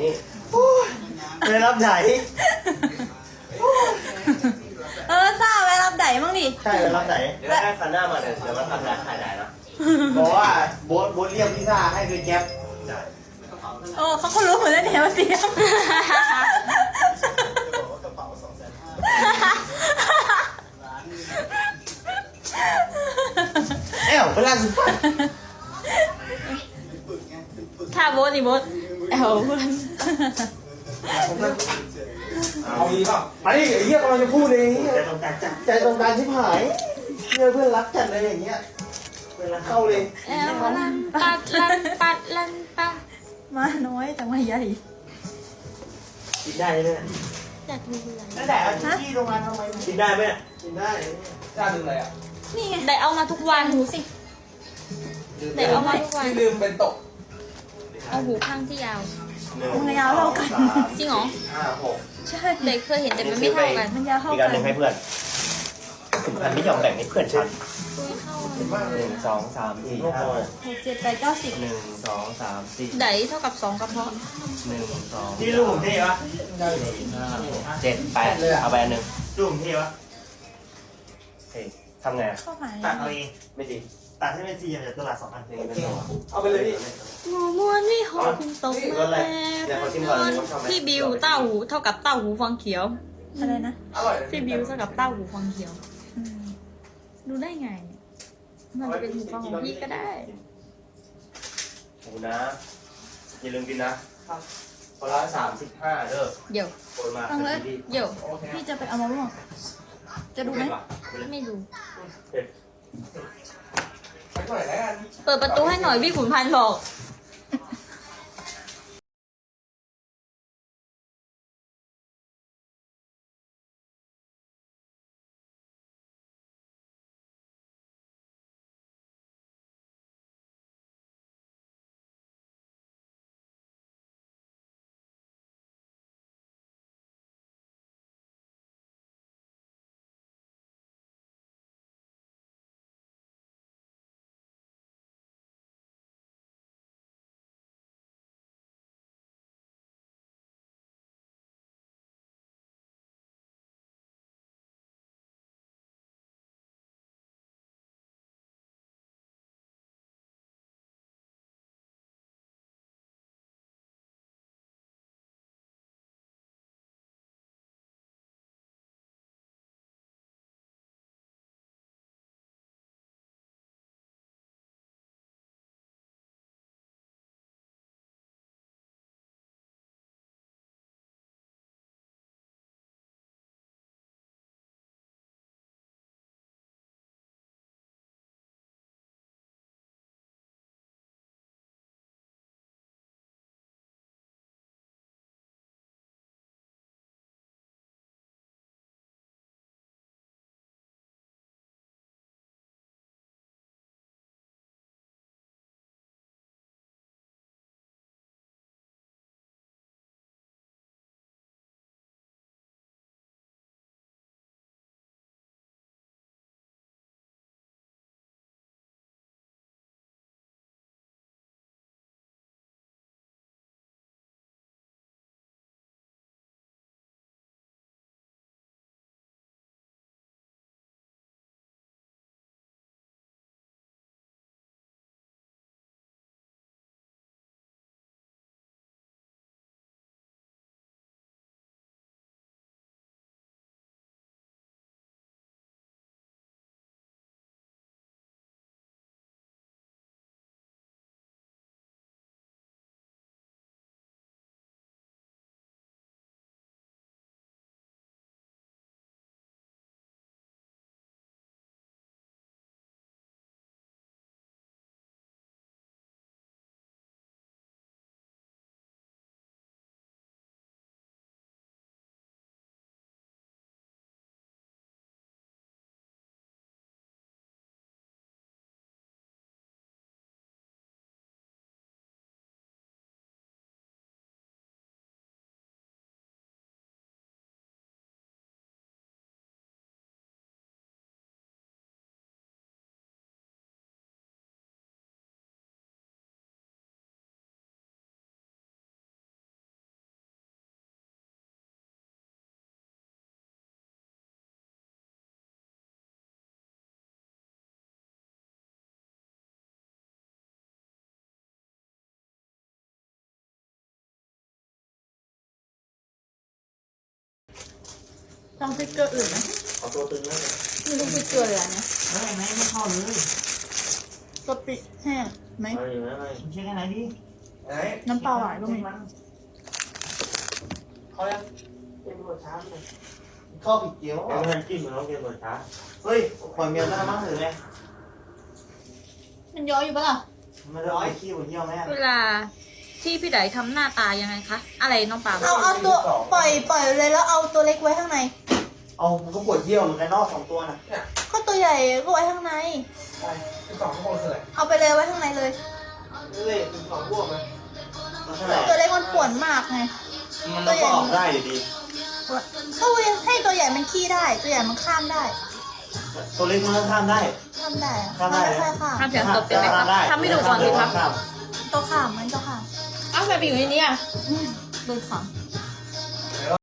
นี่โอ้ยไปรับไหน เออซ่าไปรับไดมั่งดิ ใช่ไปรับไหนเดี๋ยวให้คันหน้ามาเดี๋ยวเดี๋ยวมาทำร้านขายได้นะบอกว่าโบ๊ทโบ๊ทเรียกพิซซ่าให้คือแก๊ปได้โอ้เขาก็รู้เหมือนกันเนี่ยว่าเตรียมเอ้าเวลาสุดถ้าโบทนี่โบท เอลเพื่อนเอาดีป่ะมาดิไอ้เหี้ยกำลังจะพูดเลยจะต้องการจัดใจตรงการชิบหายเพื่อนเพื่อนรักจัดเลยอย่างเงี้ยเวลาเข้าเลยเอลลันปัดลันปัดลันปัดมาน้อยแต่ว่าใหญ่กินได้ไหมเนี่ยอยากดูอะไรนั่นแหละเอาที่ลงมาทำไมกินได้ไหมเนี่ยกินได้จ้าดึงอะไรอะนี่ไงได้เอามาทุกวันหูสิได้เอามาทุกวันที่ลืมเป็นตกเอา หูข้างที่ยาวหนึ่งมันยาวเท่ากันสองสามจริงเหรอ ห้าหกใช่เด็กเคยเห็นแต่มันไม่เท่ากันมันยาวเท่าอีกกัอันนหนึ่งให้เพื่อนถึงอันไม่ยอมแบ่งให้เพื่อนฉันคุยเข้าหนึ่งสองสามสี่ห้าหกหกเจ็ดแปดเก้าสิบหนึ่งสองสามสี่ไดเท่ากับสองกระเพาะหนึ่งสองที่ลูกผมเท่ปะสี่ห้าหกเจ็ดแปดเอาไปอันหนึ่งลูกผมเท่ปะเฮ้ยทำไงอะเข้าหายตัดเอาเองไม่ดีตัดให้เป็นสี่เหลี่ยมจากตลาดสองพันหนึ่งเป็นตัวเอาไปเลยพี่ หมูม้วนนี่หอมตกมาพี่บิวเต้าหูเท่ากับเต้าหูฟองเขียว อะไรนะอร่อยพี่บิวเท่ากับเต้าหูฟองเขียวดูได้ไงเนี่ยมันจะเป็นหูฟองของพี่ก็ได้หมูนะ อย่าลืมกินนะคนละสามสิบห้าเด้อเดี๋ยวคนมาฟังเลย ที่เดี๋ยว โอเคพี่จะไปเอามะม่วงจะดูไหมไม่ดูเผ็ดไปหน่อยแล้วกันเปิดประตูให้หน่อยพี่ขุนพันธ์บอก ลองพริกเกลืออื่นไหมเอาตัวตึงเลยมีลูกพริกเกลือเหลือเนี่ยไม่ไม่ไม่เข้าเลยกะปิแห้งไหมไม่ไม่ไม่ไม่ใช่แค่ไหนดิไอ้น้ำปลาหวานก็มีเขายังเป็นหัวช้างเลยข้าวผิดเกี๊ยวไม่ไม่กินมันต้องกินเหมือนช้าเฮ้ยปล่อยเมียได้มั้งหรือไงมันย้อยอยู่ปะล่ะ มันจะเอาไอ้ขี้บนเที่ยวไหมเวลาที่พี่ไดทำหน้าตายังไงคะ อะไรน้องปลาบอกเอาเอาตัวปล่อยปล่อยเลยแล้วเอาตัวเล็กไว้ข้างใน เอามันก็ปวดเยี่ยวเหมือนกันนอกสองตัวนะก็ตัวใหญ่ก็ไว้ข้างในใช่สิบสองชั่วโมงเท่าไหร่เอาไปเลยไว้ข้างในเลย เลยสิบสองบวกไหมเท่าไหร่ตัวเล็กมันป่วนมากไง มันก็ออกได้อยู่ดี ก็ให้ตัวใหญ่มันขี้ได้ ตัวใหญ่มันข้ามได้ตัวเล็กมันก็ข้ามได้ ข้ามได้อะข้ามได้ไม่ค่อยข้ามทำเสียงตบเป็นไหมครับทำให้ดูก่อนสิครับข้ามตัวข้ามมันตัวข้ามอ้าวแบบอยู่ในนี้อะโดนขัง